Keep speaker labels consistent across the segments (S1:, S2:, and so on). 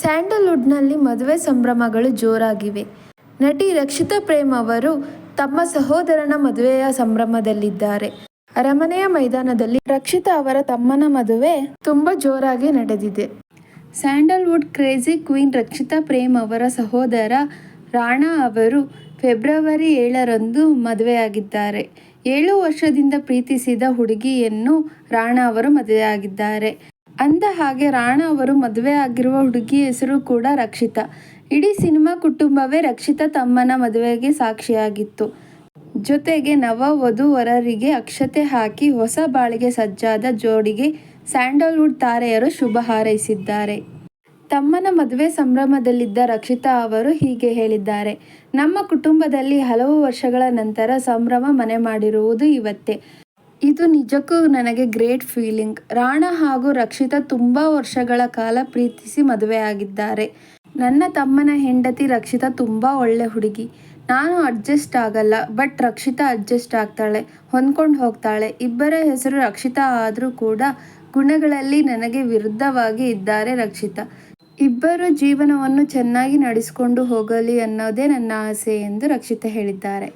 S1: ಸ್ಯಾಂಡಲ್ವುಡ್ನಲ್ಲಿ ಮದುವೆ ಸಂಭ್ರಮಗಳು ಜೋರಾಗಿವೆ. ನಟಿ ರಕ್ಷಿತಾ ಪ್ರೇಮ್ ಅವರು ತಮ್ಮ ಸಹೋದರನ ಮದುವೆಯ ಸಂಭ್ರಮದಲ್ಲಿದ್ದಾರೆ. ಅರಮನೆಯ ಮೈದಾನದಲ್ಲಿ ರಕ್ಷಿತಾ ಅವರ ತಮ್ಮನ ಮದುವೆ ತುಂಬಾ ಜೋರಾಗಿ ನಡೆದಿದೆ. Sandalwood crazy queen Rakshita Prem ಅವರ ಸಹೋದರ ರಾಣಾ ಅವರು ಫೆಬ್ರವರಿ ಏಳರಂದು ಮದುವೆಯಾಗಿದ್ದಾರೆ. ಏಳು ವರ್ಷದಿಂದ ಪ್ರೀತಿಸಿದ ಹುಡುಗಿಯನ್ನು ರಾಣಾ ಅವರು ಮದುವೆಯಾಗಿದ್ದಾರೆ. ಅಂದ ಹಾಗೆ ರಾಣಾ ಅವರು ಮದುವೆ ಆಗಿರುವ ಹುಡುಗಿ ಹೆಸರು ಕೂಡ ರಕ್ಷಿತಾ. ಇಡೀ ಸಿನಿಮಾ ಕುಟುಂಬವೇ ರಕ್ಷಿತಾ ತಮ್ಮನ ಮದುವೆಗೆ ಸಾಕ್ಷಿಯಾಗಿತ್ತು. ಜೊತೆಗೆ ನವ ವಧುವರರಿಗೆ ಅಕ್ಷತೆ ಹಾಕಿ ಹೊಸ ಬಾಳಿಗೆ ಸಜ್ಜಾದ ಜೋಡಿಗೆ ಸ್ಯಾಂಡಲ್ವುಡ್ ತಾರೆಯರು ಶುಭ ಹಾರೈಸಿದ್ದಾರೆ. ತಮ್ಮನ ಮದುವೆ ಸಂಭ್ರಮದಲ್ಲಿದ್ದ ರಕ್ಷಿತಾ ಅವರು ಹೀಗೆ ಹೇಳಿದ್ದಾರೆ. ನಮ್ಮ ಕುಟುಂಬದಲ್ಲಿ ಹಲವು ವರ್ಷಗಳ ನಂತರ ಸಂಭ್ರಮ ಮನೆ ಮಾಡಿರುವುದು ಇವತ್ತೇ. ಇದು ನಿಜಕ್ಕೂ ನನಗೆ ಗ್ರೇಟ್ ಫೀಲಿಂಗ್. ರಾಣಾ ಹಾಗೂ ರಕ್ಷಿತಾ ತುಂಬ ವರ್ಷಗಳ ಕಾಲ ಪ್ರೀತಿಸಿ ಮದುವೆಯಾಗಿದ್ದಾರೆ. ನನ್ನ ತಮ್ಮನ ಹೆಂಡತಿ ರಕ್ಷಿತಾ ತುಂಬ ಒಳ್ಳೆ ಹುಡುಗಿ. ನಾನು ಅಡ್ಜಸ್ಟ್ ಆಗಲ್ಲ, ಬಟ್ ರಕ್ಷಿತಾ ಅಡ್ಜಸ್ಟ್ ಆಗ್ತಾಳೆ, ಹೊಂದ್ಕೊಂಡು ಹೋಗ್ತಾಳೆ. ಇಬ್ಬರ ಹೆಸರು ರಕ್ಷಿತಾ ಆದರೂ ಕೂಡ ಗುಣಗಳಲ್ಲಿ ನನಗೆ ವಿರುದ್ಧವಾಗಿ ಇದ್ದಾರೆ ರಕ್ಷಿತಾ. ಇಬ್ಬರು ಜೀವನವನ್ನು ಚೆನ್ನಾಗಿ ನಡೆಸಿಕೊಂಡು ಹೋಗಲಿ ಅನ್ನೋದೇ ನನ್ನ ಆಸೆ ಎಂದು ರಕ್ಷಿತಾ ಹೇಳಿದ್ದಾರೆ.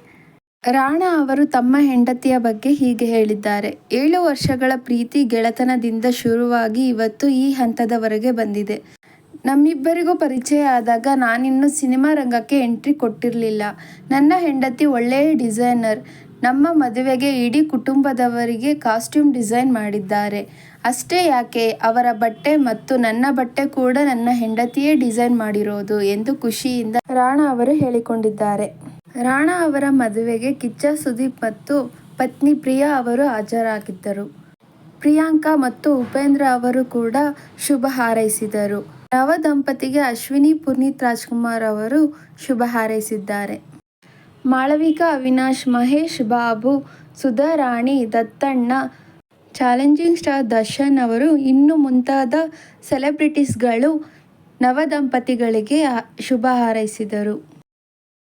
S1: ರಾಣಾ ಅವರು ತಮ್ಮ ಹೆಂಡತಿಯ ಬಗ್ಗೆ ಹೀಗೆ ಹೇಳಿದ್ದಾರೆ. ಏಳು ವರ್ಷಗಳ ಪ್ರೀತಿ ಗೆಳೆತನದಿಂದ ಶುರುವಾಗಿ ಇವತ್ತು ಈ ಹಂತದವರೆಗೆ ಬಂದಿದೆ. ನಮ್ಮಿಬ್ಬರಿಗೂ ಪರಿಚಯ ಆದಾಗ ನಾನಿನ್ನು ಸಿನಿಮಾ ರಂಗಕ್ಕೆ ಎಂಟ್ರಿ ಕೊಟ್ಟಿರಲಿಲ್ಲ. ನನ್ನ ಹೆಂಡತಿ ಒಳ್ಳೆಯ ಡಿಸೈನರ್. ನಮ್ಮ ಮದುವೆಗೆ ಇಡೀ ಕುಟುಂಬದವರಿಗೆ ಕಾಸ್ಟ್ಯೂಮ್ ಡಿಸೈನ್ ಮಾಡಿದ್ದಾರೆ. ಅಷ್ಟೇ ಯಾಕೆ ಅವರ ಬಟ್ಟೆ ಮತ್ತು ನನ್ನ ಬಟ್ಟೆ ಕೂಡ ನನ್ನ ಹೆಂಡತಿಯೇ ಡಿಸೈನ್ ಮಾಡಿರೋದು ಎಂದು ಖುಷಿಯಿಂದ ರಾಣಾ ಅವರು ಹೇಳಿಕೊಂಡಿದ್ದಾರೆ. ರಾಣಾ ಅವರ ಮದುವೆಗೆ ಕಿಚ್ಚ, ಸುದೀಪ್ ಮತ್ತು ಪತ್ನಿ ಪ್ರಿಯಾ ಅವರು ಹಾಜರಾಗಿದ್ದರು. ಪ್ರಿಯಾಂಕಾ ಮತ್ತು ಉಪೇಂದ್ರ ಅವರು ಕೂಡ ಶುಭ ಹಾರೈಸಿದರು. ನವ ದಂಪತಿಗೆ ಅಶ್ವಿನಿ, ಪುನೀತ್ ರಾಜ್ಕುಮಾರ್ ಅವರು ಶುಭ ಹಾರೈಸಿದ್ದಾರೆ. ಮಾಳವಿಕಾ, ಅವಿನಾಶ್, ಮಹೇಶ್, ಬಾಬು, ಸುಧಾರಾಣಿ, ದತ್ತಣ್ಣ, ಚಾಲೆಂಜಿಂಗ್ ಸ್ಟಾರ್ ದರ್ಶನ್ ಅವರು ಇನ್ನು ಮುಂತಾದ ಸೆಲೆಬ್ರಿಟೀಸ್ಗಳು ನವ ದಂಪತಿಗಳಿಗೆ ಶುಭ ಹಾರೈಸಿದರು.